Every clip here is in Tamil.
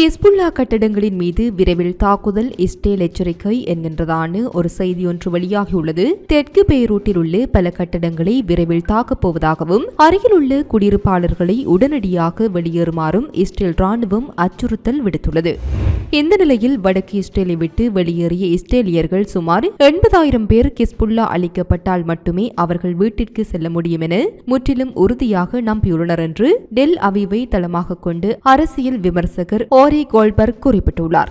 கிஸ்புல்லா கட்டடங்களின் மீது விரைவில் தாக்குதல் இஸ்ரேல் எச்சரிக்கை என்கின்றதான ஒரு செய்தி ஒன்று வெளியாகியுள்ளது. தெற்கு பெய்ரூட்டில் உள்ள பல கட்டடங்களை விரைவில் தாக்கப் போவதாகவும் அருகில் உள்ள குடியிருப்பாளர்களை உடனடியாக வெளியேறுமாறும் இஸ்ரேல் ராணுவம் அச்சுறுத்தல் விடுத்துள்ளது. இந்த நிலையில் வடக்கு இஸ்ரேலை விட்டு வெளியேறிய இஸ்ரேலியர்கள் சுமார் எண்பதாயிரம் பேர் கிஸ்புல்லா அளிக்கப்பட்டால் மட்டுமே அவர்கள் வீட்டிற்கு செல்ல முடியும் என முற்றிலும் உறுதியாக நம்பியுள்ளனர் என்று டெல் அவிவை தளமாக கொண்டு அரசியல் விமர்சகர் ஓ ஓரி கோல்பர்க் குறிப்பிட்டுள்ளார்.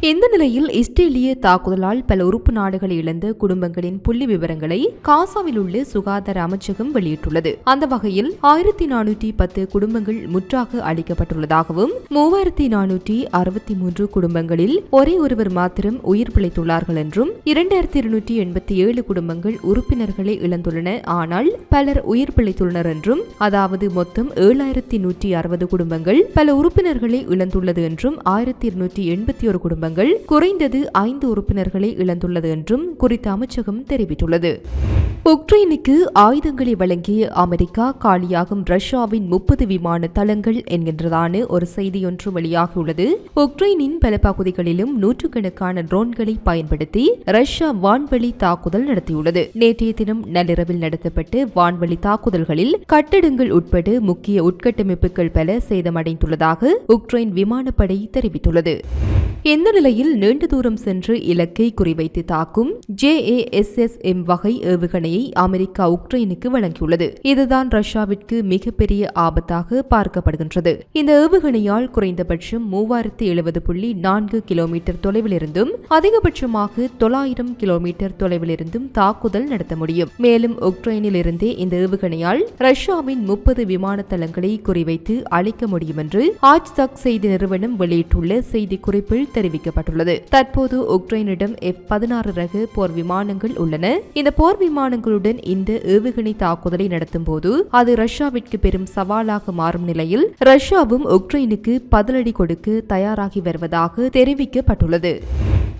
இந்த நிலையில் இஸ்ரேலிய தாக்குதலால் பல உறுப்பு நாடுகளை இழந்த குடும்பங்களின் புள்ளி விவரங்களை காசாவில் உள்ள சுகாதார அமைச்சகம் வெளியிட்டுள்ளது. அந்த வகையில் ஆயிரத்தி நானூற்றி பத்து குடும்பங்கள் முற்றாக அளிக்கப்பட்டுள்ளதாகவும் மூவாயிரத்தி நானூற்றி அறுபத்தி மூன்று குடும்பங்களில் ஒரே ஒருவர் மாத்திரம் உயிர் பிழைத்துள்ளார்கள் என்றும் இரண்டாயிரத்தி இருநூற்றி எண்பத்தி ஏழு குடும்பங்கள் உறுப்பினர்களை இழந்துள்ளன. ஆனால் பலர் உயிர் பிழைத்துள்ளனர் என்றும் அதாவது மொத்தம் ஏழாயிரத்தி நூற்றி அறுபது குடும்பங்கள் பல உறுப்பினர்களை இழந்துள்ளது என்றும் ஆயிரத்தி இருநூற்றி எண்பத்தி ஒரு குடும்பங்கள் குறைந்தது ஐந்து உறுப்பினர்களை இழந்துள்ளது என்றும் குறித்த அமைச்சகம் தெரிவித்துள்ளது. உக்ரைனுக்கு ஆயுதங்களை வழங்கிய அமெரிக்கா காலியாகும் ரஷ்யாவின் முப்பது விமான தளங்கள் என்கின்றதான ஒரு செய்தியொன்று வெளியாகியுள்ளது. உக்ரைனின் பல பகுதிகளிலும் நூற்றுக்கணக்கான ட்ரோன்களை பயன்படுத்தி ரஷ்யா வான்வெளி தாக்குதல் நடத்தியுள்ளது. நேற்றைய தினம் நள்ளிரவில் நடத்தப்பட்ட வான்வெளி தாக்குதல்களில் கட்டடங்கள் உட்பட முக்கிய உட்கட்டமைப்புகள் பல சேதமடைந்துள்ளதாக உக்ரைன் விமானப்படை தெரிவித்துள்ளது. இந்த நிலையில் நீண்ட தூரம் சென்று இலக்கை குறிவைத்து தாக்கும் ஜேஏஎஸ்எஸ்எம் வகை ஏவுகணையை அமெரிக்கா உக்ரைனுக்கு வழங்கியுள்ளது. இதுதான் ரஷ்யாவிற்கு மிகப்பெரிய ஆபத்தாக பார்க்கப்படுகின்றது. இந்த ஏவுகணையால் குறைந்தபட்சம் மூவாயிரத்தி எழுபது புள்ளி நான்கு கிலோமீட்டர் தொலைவிலிருந்தும் அதிகபட்சமாக தொள்ளாயிரம் கிலோமீட்டர் தொலைவிலிருந்தும் தாக்குதல் நடத்த முடியும். மேலும் உக்ரைனில் இருந்தே இந்த ஏவுகணையால் ரஷ்யாவின் முப்பது விமான தளங்களை குறிவைத்து அழிக்க முடியும் என்று ஆஜ்தக் செய்தி நிறுவனம் வெளியிட்டுள்ள செய்திக்குறிப்பில் தெரிவிக்கப்பட்டுள்ளது. தற்போது உக்ரைனிடம் எஃப் பதினாறு ரக போர் விமானங்கள் உள்ளன. இந்த போர் விமானங்களுடன் இந்த ஏவுகணை தாக்குதலை நடத்தும் போது அது ரஷ்யாவிற்கு பெரும் சவாலாக மாறும் நிலையில் ரஷ்யாவும் உக்ரைனுக்கு பதிலடி கொடுக்க தயாராகி வருவதாக தெரிவிக்கப்பட்டுள்ளது.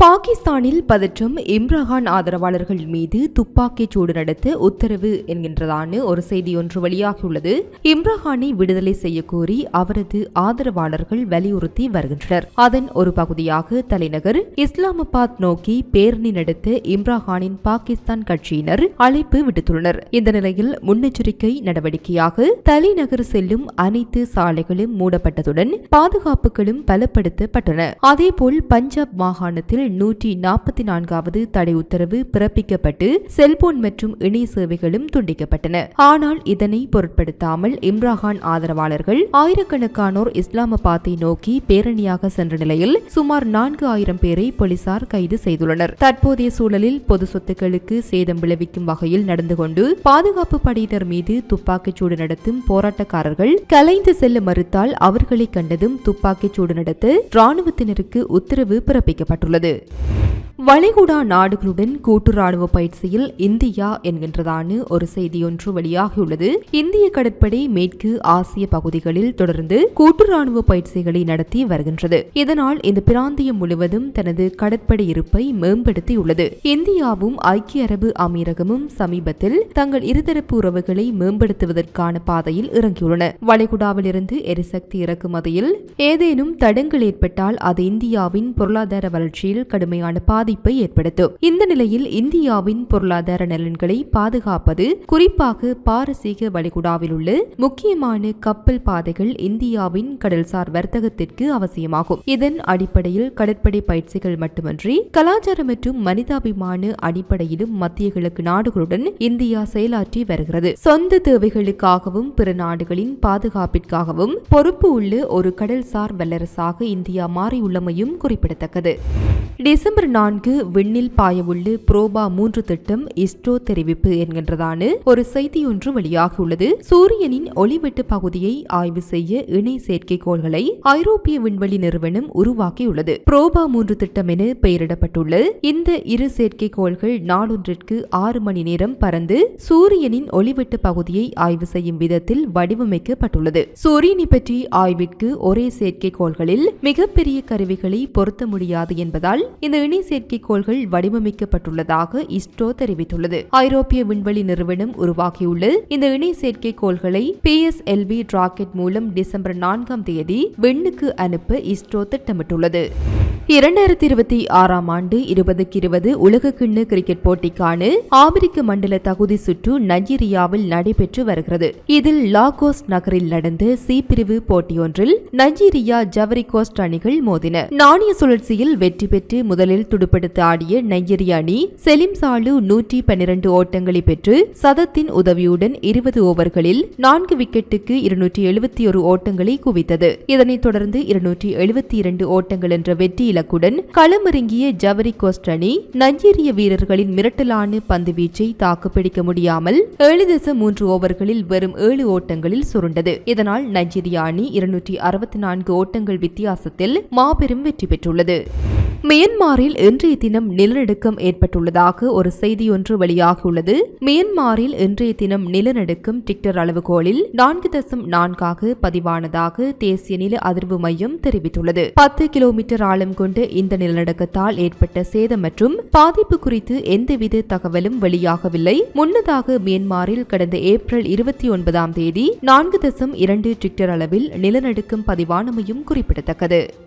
பாகிஸ்தானில் பதற்றம் இம்ரான் ஆதரவாளர்கள் மீது துப்பாக்கிச் சூடு நடத்த உத்தரவு என்கின்றதான ஒரு செய்தி ஒன்று வெளியாகியுள்ளது. இம்ரானை விடுதலை செய்ய கோரி அவரது ஆதரவாளர்கள் வலியுறுத்தி வருகின்றனர். அதன் ஒரு பகுதியாக தலைநகர் இஸ்லாமாபாத் நோக்கி பேரணி நடத்த இம்ரானின் பாகிஸ்தான் கட்சியினர் அழைப்பு விடுத்துள்ளனர். இந்த நிலையில் முன்னெச்சரிக்கை நடவடிக்கையாக தலைநகர் செல்லும் அனைத்து சாலைகளும் மூடப்பட்டதுடன் பாதுகாப்புகளும் பலப்படுத்தப்பட்டன. அதேபோல் பஞ்சாப் மாகாணத்தில் நூற்றி நாற்பத்தி நான்காவது தடை உத்தரவு பிறப்பிக்கப்பட்டு செல்போன் மற்றும் இணைய சேவைகளும் துண்டிக்கப்பட்டன. ஆனால் இதனை பொருட்படுத்தாமல் இம்ரான் ஆதரவாளர்கள் ஆயிரக்கணக்கானோர் இஸ்லாமாபாத்தை நோக்கி பேரணியாக சென்ற நிலையில் சுமார் நான்கு ஆயிரம் பேரை போலீசார் கைது செய்துள்ளனர். தற்போதைய சூழலில் பொது சொத்துக்களுக்கு சேதம் விளைவிக்கும் வகையில் நடந்து கொண்டு பாதுகாப்பு படையினர் மீது துப்பாக்கிச் சூடு நடத்தும் போராட்டக்காரர்கள் கலைந்து செல்ல மறுத்தால் அவர்களை கண்டதும் துப்பாக்கிச் சூடு நடத்த ராணுவத்தினருக்கு உத்தரவு பிறப்பிக்கப்பட்டுள்ளது. வளைகுடா நாடுகளுடன் கூட்டு ராணுவ பயிற்சியில் இந்தியா என்கின்றதான ஒரு செய்தியொன்று வெளியாகியுள்ளது. இந்திய கடற்படை மேற்கு ஆசிய பகுதிகளில் தொடர்ந்து கூட்டு ராணுவ பயிற்சிகளை நடத்தி வருகின்றது. இதனால் இந்த பிராந்தியம் முழுவதும் தனது கடற்படை இருப்பை மேம்படுத்தியுள்ளது. இந்தியாவும் ஐக்கிய அரபு அமீரகமும் சமீபத்தில் தங்கள் இருதரப்பு உறவுகளை மேம்படுத்துவதற்கான பாதையில் இறங்கியுள்ளன. வளைகுடாவிலிருந்து எரிசக்தி இறக்குமதியில் ஏதேனும் தடங்கள் ஏற்பட்டால் அது இந்தியாவின் பொருளாதார வளர்ச்சியில் கடுமையான பாதிப்பை ஏற்படுத்தும். இந்த நிலையில் இந்தியாவின் பொருளாதார நலன்களை பாதுகாப்பது குறிப்பாக பாரசீக வளைகுடாவில் உள்ள முக்கியமான கப்பல் பாதைகள் இந்தியாவின் கடல்சார் வர்த்தகத்திற்கு அவசியமாகும். இதன் அடிப்படையில் கடற்படை பயிற்சிகள் மட்டுமன்றி கலாச்சார மற்றும் மனிதாபிமான அடிப்படையிலும் மத்திய கிழக்கு நாடுகளுடன் இந்தியா செயலாற்றி வருகிறது. சொந்த தேவைகளுக்காகவும் பிற நாடுகளின் பாதுகாப்பிற்காகவும் பொறுப்பு உள்ள ஒரு கடல்சார் வல்லரசாக இந்தியா மாறியுள்ளமையும் குறிப்பிடத்தக்கது. டிசம்பர் நான்கு விண்ணில் பாயவுள்ள புரோபா மூன்று திட்டம் இஸ்ரோ தெரிவிப்பு என்கின்றதான ஒரு செய்தி ஒன்று வெளியாகியுள்ளது சூரியனின் ஒளிவெட்டு பகுதியை ஆய்வு செய்ய இணை செயற்கைக்கோள்களை ஐரோப்பிய விண்வெளி நிறுவனம் உருவாக்கியுள்ளது. புரோபா மூன்று திட்டம் என பெயரிடப்பட்டுள்ள இந்த இரு செயற்கைக்கோள்கள் நாளொன்றிற்கு ஆறு மணி நேரம் பறந்து சூரியனின் ஒளிவெட்டு பகுதியை ஆய்வு செய்யும் விதத்தில் வடிவமைக்கப்பட்டுள்ளது. சூரியனை பற்றி ஆய்விற்கு ஒரே செயற்கைக்கோள்களில் மிகப்பெரிய கருவிகளை பொருத்த முடியாது என்பதால் இந்த இணை செயற்கைக்கோள்கள் வடிவமைக்கப்பட்டுள்ளதாக இஸ்ரோ தெரிவித்துள்ளது. ஐரோப்பிய விண்வெளி நிறுவனம் உருவாக்கியுள்ள இந்த இணை செயற்கைக்கோள்களை பி எஸ் எல்வி ராக்கெட் மூலம் டிசம்பர் நான்காம் தேதி விண்ணுக்கு அனுப்ப இஸ்ரோ திட்டமிட்டுள்ளது. இரண்டாயிரத்தி இருபத்தி ஆறாம் ஆண்டு இருபதுக்கு இருபது உலக உலகக்கிண்ண கிரிக்கெட் போட்டிக்கான ஆப்பிரிக்க மண்டல தகுதி சுற்று நைஜீரியாவில் நடைபெற்று வருகிறது. இதில் லாகோஸ் நகரில் நடந்த சி பிரிவு போட்டியொன்றில் நைஜீரியா ஜவரிகோஸ்ட் அணிகள் மோதின. நாணய சுழற்சியில் வெற்றி பெற்று முதலில் துடுப்படுத்த ஆடிய நைஜீரிய அணி செலிம் சாலு நூற்றி பன்னிரண்டு ஓட்டங்களை பெற்று சதத்தின் உதவியுடன் இருபது ஓவர்களில் நான்கு விக்கெட்டுக்கு இருநூற்றி எழுபத்தி ஒரு ஓட்டங்களை குவித்தது. இதனைத் தொடர்ந்து இருநூற்றி எழுபத்தி இரண்டு ஓட்டங்கள் என்ற வெற்றி இலக்குடன் களமிறங்கிய ஜவரி கோஸ்ட் அணி நைஜீரிய வீரர்களின் மிரட்டலான பந்து வீச்சை தாக்குப்பிடிக்க முடியாமல் ஏழு தசம் மூன்று ஓவர்களில் வெறும் ஏழு ஓட்டங்களில் சுருண்டது. இதனால் நைஜீரிய அணி இருநூற்றி அறுபத்தி நான்கு ஓட்டங்கள் வித்தியாசத்தில் மாபெரும் வெற்றி பெற்றுள்ளது. மியன்மாரில் இன்றைய தினம் நிலநடுக்கம் ஏற்பட்டுள்ளதாக ஒரு செய்தி ஒன்று வெளியாகியுள்ளது. மியன்மாரில் இன்றைய தினம் நிலநடுக்கம் டிக்டர் அளவுகோலில் நான்கு தசம் நான்காக பதிவானதாக தேசிய நில அதிர்வு மையம் தெரிவித்துள்ளது. பத்து கிலோமீட்டர் ஆழம் கொண்ட இந்த நிலநடுக்கத்தால் ஏற்பட்ட சேதம் மற்றும் பாதிப்பு குறித்து எந்தவித தகவலும் வெளியாகவில்லை. முன்னதாக மியன்மாரில் கடந்த ஏப்ரல் இருபத்தி ஒன்பதாம் தேதி நான்கு தசம் இரண்டு டிக்டர் அளவில் நிலநடுக்கம் பதிவானமையும் குறிப்பிடத்தக்கது.